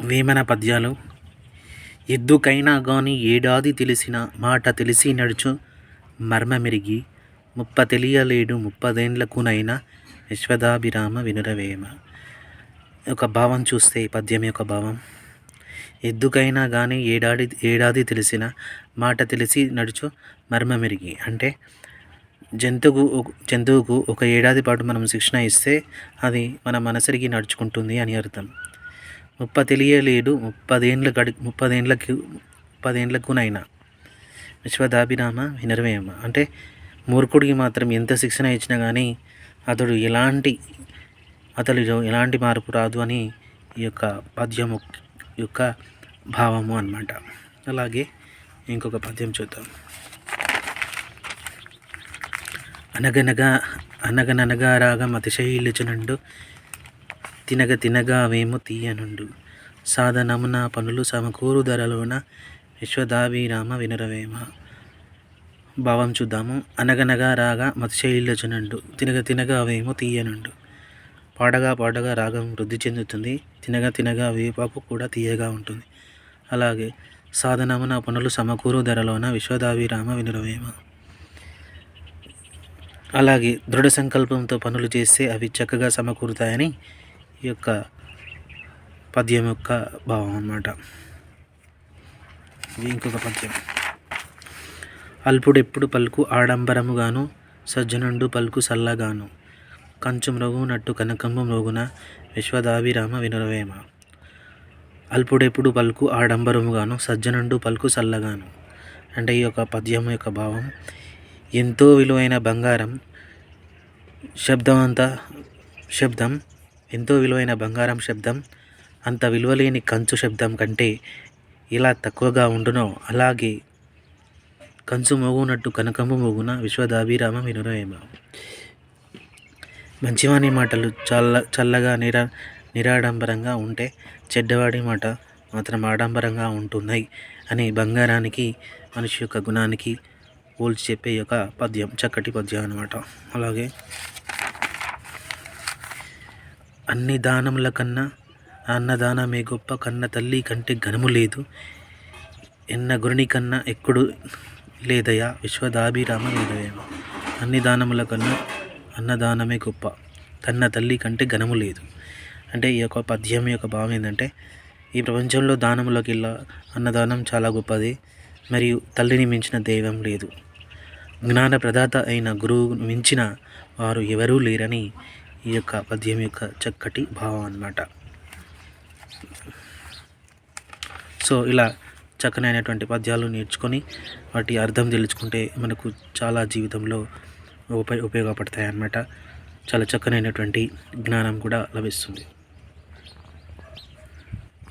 వేమన పద్యాలు. ఎద్దుకైనా గాని ఏడాది తెలిసిన మాట తెలిసి నడుచు మర్మమెరిగి ముప్ప తెలియలేడు ముప్పదేండ్లకునైనా విశ్వదాభిరామ వినురవేమ. ఒక భావం చూస్తే ఈ పద్యం యొక్క భావం. ఎద్దుకైనా కానీ ఏడాది ఏడాది తెలిసిన మాట తెలిసి నడుచు మర్మమెరిగి. అంటే జంతువు జంతువుకు ఒక ఏడాది పాటు మనం శిక్షణ ఇస్తే అది మన మనసరికి నడుచుకుంటుంది అని అర్థం. ముప్ప తెలియలేడు ముప్పదేండ్ల గడి ముప్పదేండ్లకి ముప్పదేండ్లకునైనా. విశ్వదాభిరామ వినర్వేమ. అంటే మూర్ఖుడికి మాత్రం ఎంత శిక్షణ ఇచ్చినా కానీ అతడు ఎలాంటి అతడు ఎలాంటి మార్పు రాదు అని ఈ యొక్క పద్యము యొక్క భావము అన్నమాట. అలాగే ఇంకొక పద్యం చూద్దాం. అనగనగా అనగననగా రాగం అతిశయిల్చునండు తినగ తినగా మేము తీయనుండు. సాధనమున పనులు సమకూరు ధరలోన విశ్వదాభిరామ వినరవేమ. భావం చూద్దాము. అనగనగా రాగా మతిశైల్యచునండు తినగ తినగా వేము తీయనుండు. పాడగా పాడగా రాగం వృద్ధి చెందుతుంది. తినగా తినగా వేపాకు కూడా తీయగా ఉంటుంది. అలాగే సాధనమున పనులు సమకూరు ధరలోన విశ్వదాభిరామ వినురవేమ. అలాగే దృఢ సంకల్పంతో పనులు చేస్తే అవి చక్కగా సమకూరుతాయని ఈ యొక్క పద్యం యొక్క భావం అన్నమాట. ఇది ఇంకొక పద్యం. అల్పుడెప్పుడు పలుకు ఆడంబరముగాను సజ్జనుండు పలుకు సల్లగాను కంచు మ్రగునట్టు కనకంబు మ్రోగున విశ్వదాభిరామ వినురవేమ. అల్పుడెప్పుడు పలుకు ఆడంబరముగాను సజ్జనుండు పలుకు సల్లగాను. అంటే ఈ యొక్క పద్యం యొక్క భావం. ఎంతో విలువైన బంగారం శబ్దం శబ్దం ఎంతో విలువైన బంగారం శబ్దం అంత విలువలేని కంచు శబ్దం కంటే ఇలా తక్కువగా ఉండునో అలాగే కంచు మోగునట్టు కనకము మోగున విశ్వదాభిరామ వినురవేమ మంచివాని మాటలు చల్ల చల్లగా నిరా నిరాడంబరంగా ఉంటే చెడ్డవాడి మాట మాత్రం ఆడంబరంగా ఉంటున్నాయి అని బంగారానికి మనిషి యొక్క గుణానికి పోల్చి చెప్పే యొక్క పద్యం చక్కటి పద్యం అనమాట అలాగే అన్ని దానముల కన్నా అన్నదానమే గొప్ప. కన్న తల్లి కంటే ఘనము లేదు. ఎన్న గురుని కన్నా ఎప్పుడు లేదయా? విశ్వదాభిరామ లేదయ అన్ని దానముల కన్నా అన్నదానమే గొప్ప. కన్న తల్లి కంటే ఘనము లేదు. అంటే ఈ యొక్క పద్యం యొక్క భావం ఏంటంటే ఈ ప్రపంచంలో దానములకి అన్నదానం చాలా గొప్పది. మరియు తల్లిని మించిన దైవం లేదు. జ్ఞాన ప్రదాత అయిన గురువు మించిన వారు ఎవరూ లేరని ఈ యొక్క పద్యం యొక్క చక్కటి భావం అన్నమాట. సో ఇలా చక్కనైనటువంటి పద్యాలు నేర్చుకొని వాటి అర్థం తెలుసుకుంటే మనకు చాలా జీవితంలో ఉప ఉపయోగపడతాయి అన్నమాట చాలా చక్కనైనటువంటి జ్ఞానం కూడా లభిస్తుంది.